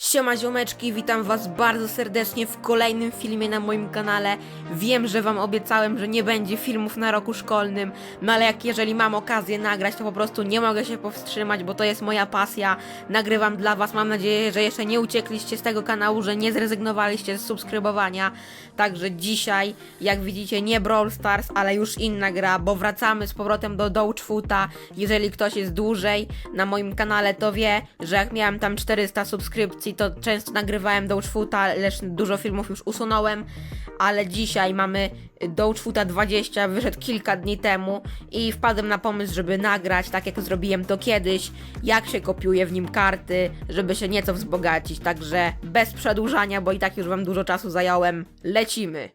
Siema ziomeczki, witam was bardzo serdecznie w kolejnym filmie na moim kanale. Wiem, że wam obiecałem, że nie będzie filmów na roku szkolnym, no ale jak jeżeli mam okazję nagrać, to po prostu nie mogę się powstrzymać, bo to jest moja pasja. Nagrywam dla was, mam nadzieję, że jeszcze nie uciekliście z tego kanału, że nie zrezygnowaliście z subskrybowania. Także dzisiaj, jak widzicie, nie Brawl Stars, ale już inna gra, bo wracamy z powrotem do Dogefoota. Jeżeli ktoś jest dłużej na moim kanale, to wie, że jak miałem tam 400 subskrypcji, to często nagrywałem Dogefoota, lecz dużo filmów już usunąłem, ale dzisiaj mamy Dogefoota 20, wyszedł kilka dni temu i wpadłem na pomysł, żeby nagrać, tak jak zrobiłem to kiedyś, jak się kopiuje w nim karty, żeby się nieco wzbogacić, także bez przedłużania, bo i tak już wam dużo czasu zająłem, lecimy!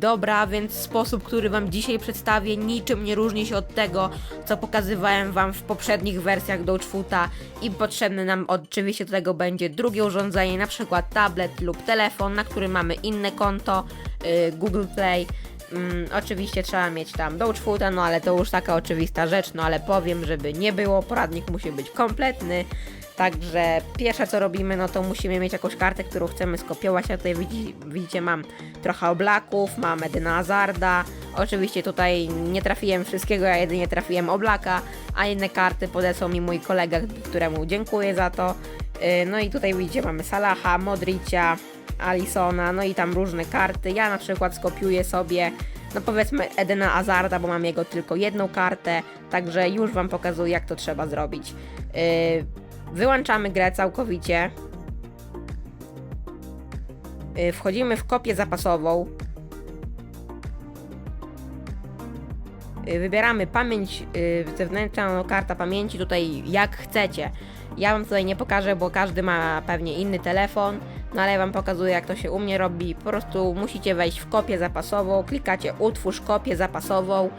Dobra, więc sposób, który Wam dzisiaj przedstawię, niczym nie różni się od tego, co pokazywałem Wam w poprzednich wersjach Dogefoota i potrzebne nam oczywiście do tego będzie drugie urządzenie, na przykład tablet lub telefon, na którym mamy inne konto, yy, Google Play. Mm, oczywiście trzeba mieć tam Dogefoota, no ale to już taka oczywista rzecz, no ale powiem, żeby nie było, poradnik musi być kompletny. Także pierwsze co robimy, no to musimy mieć jakąś kartę, którą chcemy skopiować. Ja tutaj widzi, widzicie, mam trochę oblaków, mam Edyna Azarda. Oczywiście tutaj nie trafiłem wszystkiego, ja jedynie trafiłem oblaka, a inne karty podesłał mi mój kolega, któremu dziękuję za to. Yy, No i tutaj widzicie, mamy Salaha, Modricia, Alisona, no i tam różne karty. Ja na przykład skopiuję sobie, no powiedzmy Edena Azarda, bo mam jego tylko jedną kartę, także już Wam pokazuję, jak to trzeba zrobić. Yy, Wyłączamy grę całkowicie. Yy, Wchodzimy w kopię zapasową. Yy, Wybieramy pamięć yy, zewnętrzną, karta pamięci tutaj jak chcecie. Ja wam tutaj nie pokażę, bo każdy ma pewnie inny telefon, no ale wam pokazuję jak to się u mnie robi. Po prostu musicie wejść w kopię zapasową, klikacie utwórz kopię zapasową,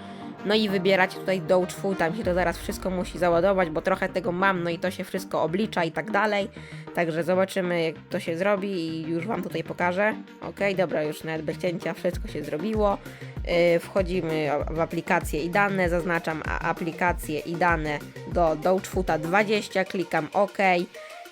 no i wybieracie tutaj Dogefoot, tam się to zaraz wszystko musi załadować, bo trochę tego mam, no i to się wszystko oblicza i tak dalej. Także zobaczymy jak to się zrobi i już wam tutaj pokażę. Ok, dobra, już nawet bez cięcia wszystko się zrobiło. Yy, wchodzimy w aplikacje i dane, zaznaczam a- aplikacje i dane do Dogefoota 20, klikam OK.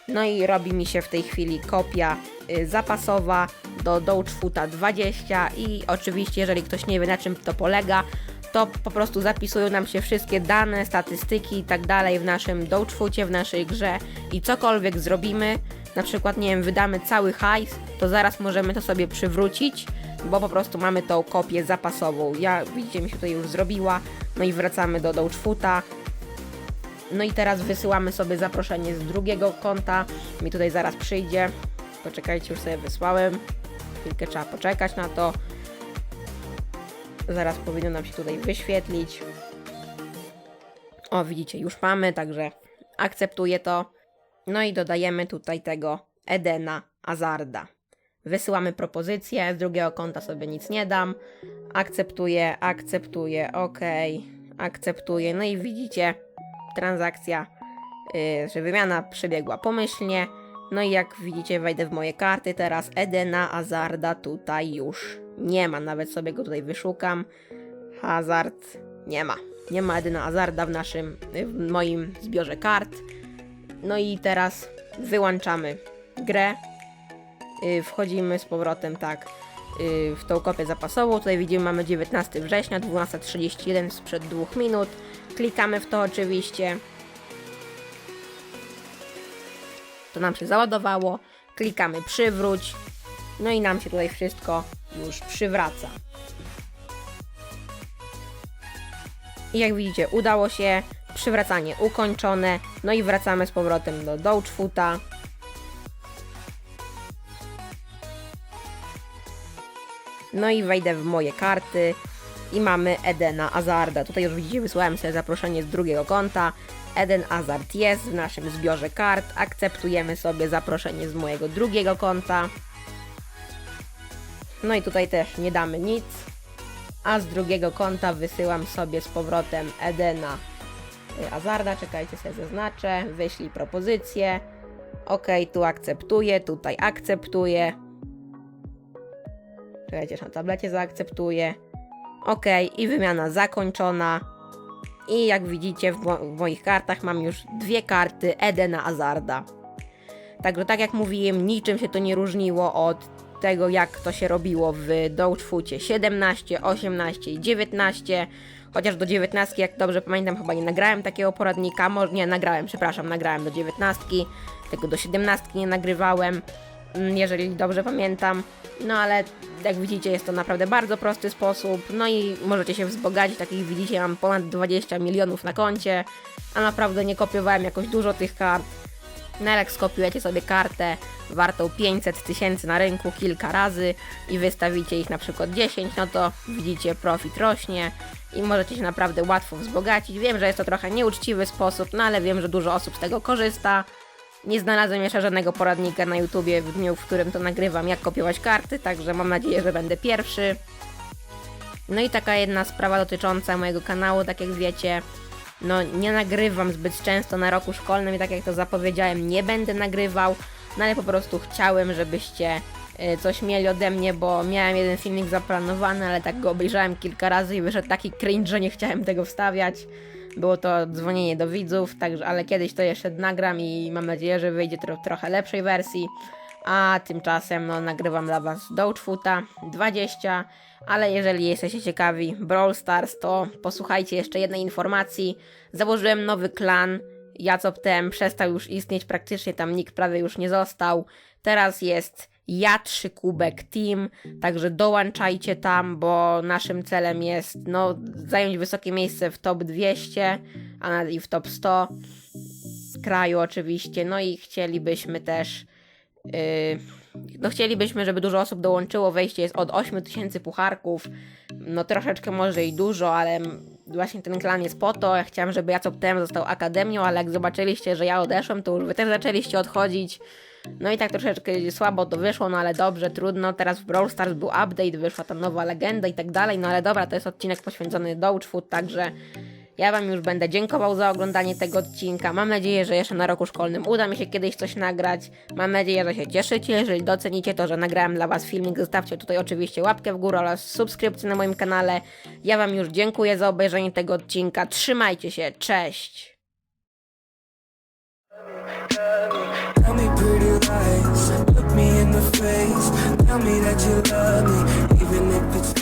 No i robi mi się w tej chwili kopia y, zapasowa do Dogefoota 20 i oczywiście jeżeli ktoś nie wie na czym to polega, to po prostu zapisują nam się wszystkie dane, statystyki i tak dalej w naszym Dogefoocie, w naszej grze i cokolwiek zrobimy, na przykład nie wiem, wydamy cały hajs, to zaraz możemy to sobie przywrócić, bo po prostu mamy tą kopię zapasową. Ja widzicie mi się tutaj już zrobiła, no i wracamy do Dogefoota. No i teraz wysyłamy sobie zaproszenie z drugiego konta. Mi tutaj zaraz przyjdzie. Poczekajcie, już sobie wysłałem. Chwilkę trzeba poczekać na to. Zaraz powinno nam się tutaj wyświetlić. O, widzicie, już mamy, także akceptuję to. No i dodajemy tutaj tego Edena Azarda. Wysyłamy propozycję, z drugiego konta sobie nic nie dam. Akceptuję, akceptuję, ok, akceptuję. No i widzicie, transakcja, yy, że wymiana przebiegła pomyślnie. No i jak widzicie, wejdę w moje karty. Teraz Edena Azarda tutaj już nie ma. Nawet sobie go tutaj wyszukam. Hazard nie ma. Nie ma Edena Azarda w naszym, w moim zbiorze kart. No i teraz wyłączamy grę. Yy, wchodzimy z powrotem tak yy, w tą kopię zapasową. Tutaj widzimy mamy 19 września, 12.31 sprzed 2 minut. Klikamy w to oczywiście. To nam się załadowało. Klikamy przywróć. No i nam się tutaj wszystko już przywraca. I jak widzicie, udało się. Przywracanie ukończone. No i wracamy z powrotem do Dogefoota. No i wejdę w moje karty i mamy Edena Azarda. Tutaj już widzicie, wysłałem sobie zaproszenie z drugiego konta. Eden Azard jest w naszym zbiorze kart. Akceptujemy sobie zaproszenie z mojego drugiego konta. No i tutaj też nie damy nic. A z drugiego konta wysyłam sobie z powrotem Edena Azarda, czekajcie sobie zaznaczę, wyślij propozycję. Ok, tu akceptuję, tutaj akceptuję. Czekajcie, na tablecie zaakceptuję. Ok, i wymiana zakończona. I jak widzicie w, mo- w moich kartach mam już dwie karty Edena Azarda. Także tak jak mówiłem, niczym się to nie różniło od tego, jak to się robiło w Dogefocie 17, 18 i 19. Chociaż do 19, jak dobrze pamiętam, chyba nie nagrałem takiego poradnika. Może nie nagrałem, przepraszam, nagrałem do 19, tego do 17 nie nagrywałem, mm, jeżeli dobrze pamiętam. No ale jak widzicie, jest to naprawdę bardzo prosty sposób. No i możecie się wzbogacić. Tak jak widzicie, mam ponad 20 milionów na koncie, a naprawdę nie kopiowałem jakoś dużo tych kart. Jak skopiujecie sobie kartę wartą 500 tysięcy na rynku kilka razy i wystawicie ich na przykład 10, no to widzicie profit rośnie i możecie się naprawdę łatwo wzbogacić. Wiem, że jest to trochę nieuczciwy sposób, no ale wiem, że dużo osób z tego korzysta. Nie znalazłem jeszcze żadnego poradnika na YouTubie w dniu, w którym to nagrywam, jak kopiować karty, także mam nadzieję, że będę pierwszy. No i taka jedna sprawa dotycząca mojego kanału, tak jak wiecie, no nie nagrywam zbyt często na roku szkolnym i tak jak to zapowiedziałem, nie będę nagrywał, no ale po prostu chciałem, żebyście y, coś mieli ode mnie, bo miałem jeden filmik zaplanowany, ale tak go obejrzałem kilka razy i wyszedł taki cringe, że nie chciałem tego wstawiać. Było to dzwonienie do widzów, także, ale kiedyś to jeszcze nagram i mam nadzieję, że wyjdzie tro, trochę lepszej wersji. A tymczasem no, nagrywam dla Was Dogefoota 20, ale jeżeli jesteście ciekawi Brawl Stars, to posłuchajcie jeszcze jednej informacji. Założyłem nowy klan, Jacoptem przestał już istnieć, praktycznie tam nikt prawie już nie został. Teraz jest ja 3 kubek team, także dołączajcie tam, bo naszym celem jest no, zająć wysokie miejsce w top 200, a nawet i w top 100 kraju oczywiście. No i chcielibyśmy też no chcielibyśmy, żeby dużo osób dołączyło. Wejście jest od 8000 pucharków. No troszeczkę może i dużo, ale właśnie ten klan jest po to. Ja chciałam, żeby Jacoptem został akademią, ale jak zobaczyliście, że ja odeszłem, to już wy też zaczęliście odchodzić. No i tak troszeczkę słabo to wyszło, no ale dobrze, trudno. Teraz w Brawl Stars był update, wyszła ta nowa legenda i tak dalej. No ale dobra, to jest odcinek poświęcony Dogefoot, także ja Wam już będę dziękował za oglądanie tego odcinka. Mam nadzieję, że jeszcze na roku szkolnym uda mi się kiedyś coś nagrać. Mam nadzieję, że się cieszycie. Jeżeli docenicie to, że nagrałem dla Was filmik, zostawcie tutaj oczywiście łapkę w górę oraz subskrypcję na moim kanale. Ja Wam już dziękuję za obejrzenie tego odcinka. Trzymajcie się, cześć! Tell me that you love me, even if it's.